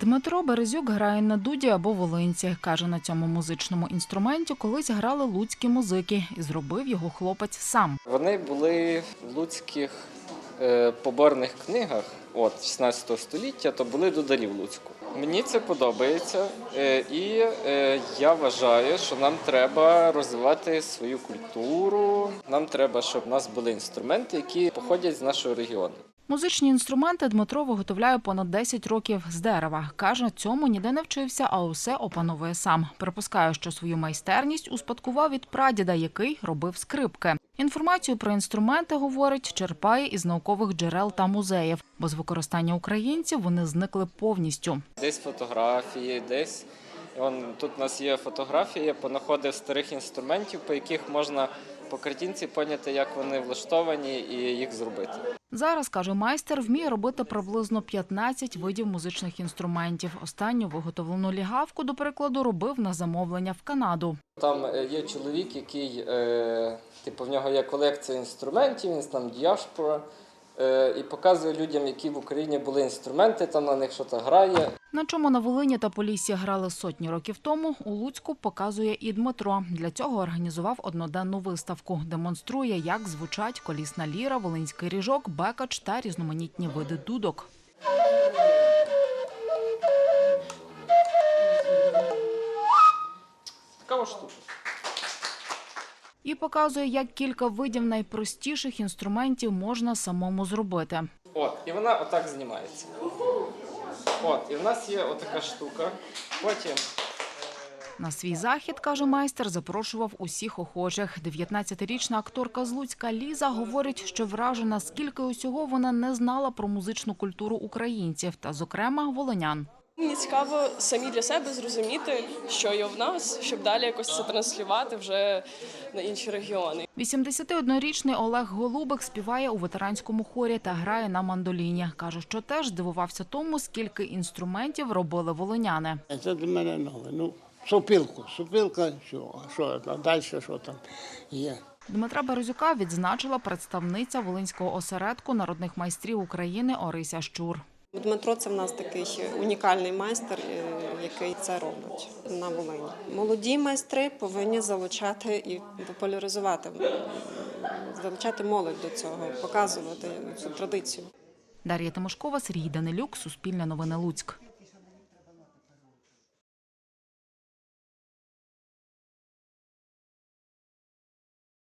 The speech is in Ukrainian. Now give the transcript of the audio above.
Дмитро Березюк грає на дуді або волинці. Каже, на цьому музичному інструменті колись грали луцькі музики, і зробив його хлопець сам. Вони були в луцьких е, поборних книгах от 16 століття, то були додарі в Луцьку. Мені це подобається, е, і е, я вважаю, що нам треба розвивати свою культуру. Нам треба, щоб у нас були інструменти, які походять з нашого регіону. Музичні інструменти Дмитро виготовляє понад 10 років з дерева. Каже, цьому ніде не вчився, а усе опановує сам. Припускає, що свою майстерність успадкував від прадіда, який робив скрипки. Інформацію про інструменти, говорить, черпає із наукових джерел та музеїв, бо з використання українців вони зникли повністю. Десь фотографії, десь Вон, тут у нас є фотографії, я понаходив старих інструментів, по яких можна по картинці поняти, як вони влаштовані і їх зробити. Зараз, каже майстер, вміє робити приблизно 15 видів музичних інструментів. Останню виготовлену лігавку, до прикладу, робив на замовлення в Канаду. Там е, є чоловік, який, е, типу, в нього є колекція інструментів, він там діаспора, і показує людям, які в Україні були інструменти, там на них щось грає. На чому на Волині та Поліссі грали сотні років тому, у Луцьку показує і Дмитро. Для цього організував одноденну виставку. Демонструє, як звучать колісна ліра, волинський ріжок, бекач та різноманітні види дудок. Цікава штука. І показує, як кілька видів найпростіших інструментів можна самому зробити. От, і вона отак знімається. От, і в нас є отака штука. Потім На свій захід, каже майстер, запрошував усіх охочих. 19-річна акторка з Луцька Ліза говорить, що вражена, скільки усього вона не знала про музичну культуру українців та, зокрема, волинян. Мені цікаво самі для себе зрозуміти, що є в нас, щоб далі якось це транслювати вже на інші регіони. 81-річний Олег Голубик співає у ветеранському хорі та грає на мандоліні. Каже, що теж здивувався тому, скільки інструментів робили волиняни. Це для мене нове. Ну, сопілку, сопілка, що, а що, а далі що там є. Дмитра Березюка відзначила представниця Волинського осередку народних майстрів України Орися Щур. Дмитро це в нас такий унікальний майстер, е, який це робить на Волині. Молоді майстри повинні залучати і популяризувати, залучати молодь до цього, показувати цю традицію. Дар'я Тимошкова, Сергій Данилюк, Суспільне новини Луцьк.